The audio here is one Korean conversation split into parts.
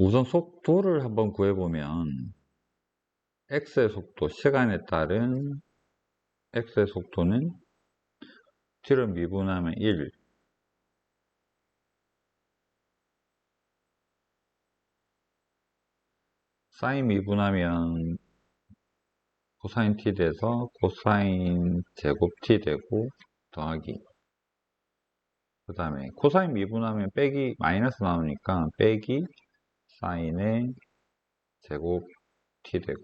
우선 속도를 한번 구해보면 x의 속도, 시간에 따른 x의 속도는 t를 미분하면 1 사인 미분하면 코사인 t 돼서 코사인 제곱 t 되고 더하기. 그 다음에 코사인 미분하면 빼기 마이너스 나오니까 빼기 사인의 제곱 t 되고.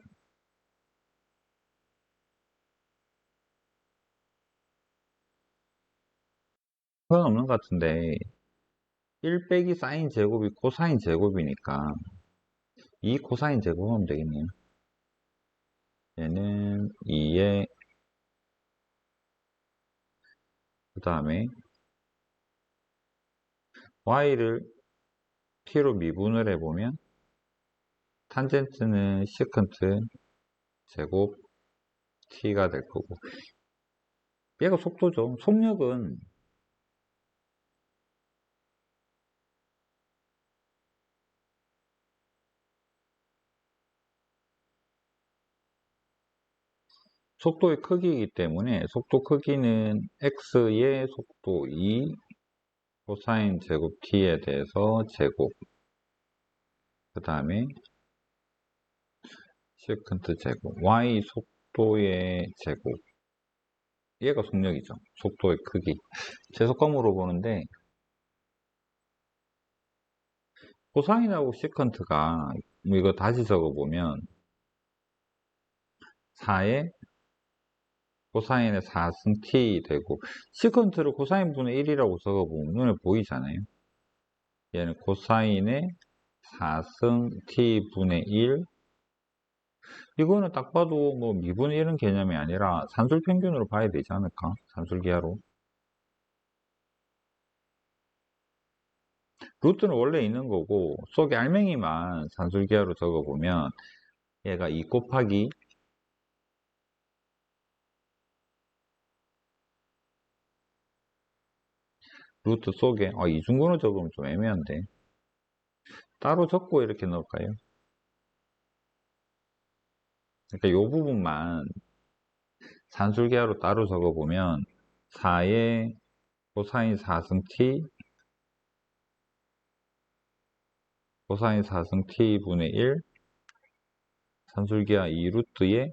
그건 없는 것 같은데 1 빼기 사인 제곱이 코사인 제곱이니까 이 코사인 제곱하면 되겠네요. 얘는 2에 그 다음에 y를 t로 미분을 해보면 탄젠트는 시컨트 제곱 t가 될 거고 얘가 속도죠. 속력은 속도의 크기이기 때문에 속도 크기는 x의 속도 2 코사인 제곱 t에 대해서 제곱 그 다음에 시컨트 제곱 y 속도의 제곱. 얘가 속력이죠. 속도의 크기. 제속감으로 보는데 코사인하고 시컨트가 뭐 이거 다시 적어보면 4의 코사인의 4승 t 되고 시컨트를 코사인 분의 1이라고 적어보면 눈에 보이잖아요. 얘는 코사인의 4승 t 분의 1 이거는 딱 봐도 뭐 미분의 1은 개념이 아니라 산술 평균으로 봐야 되지 않을까? 산술 기하로. 루트는 원래 있는 거고 속에 알맹이만 산술 기하로 적어보면 얘가 2 곱하기 루트 속에 아, 이중근호 적으면 좀 애매한데 따로 적고 이렇게 넣을까요? 그러니까 이 부분만 산술계하로 따로 적어보면 4의 코사인 4승 t 코사인 4승 t분의 1 산술기하 2루트에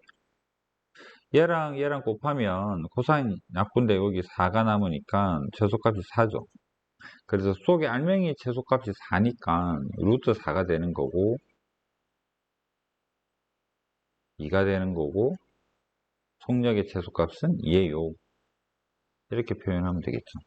얘랑 얘랑 곱하면 코사인 약분데 여기 4가 남으니까 최소값이 4죠. 그래서 속에 알맹이 최소값이 4니까 루트 4가 되는 거고 2가 되는 거고 속력의 최소값은 2예요. 이렇게 표현하면 되겠죠.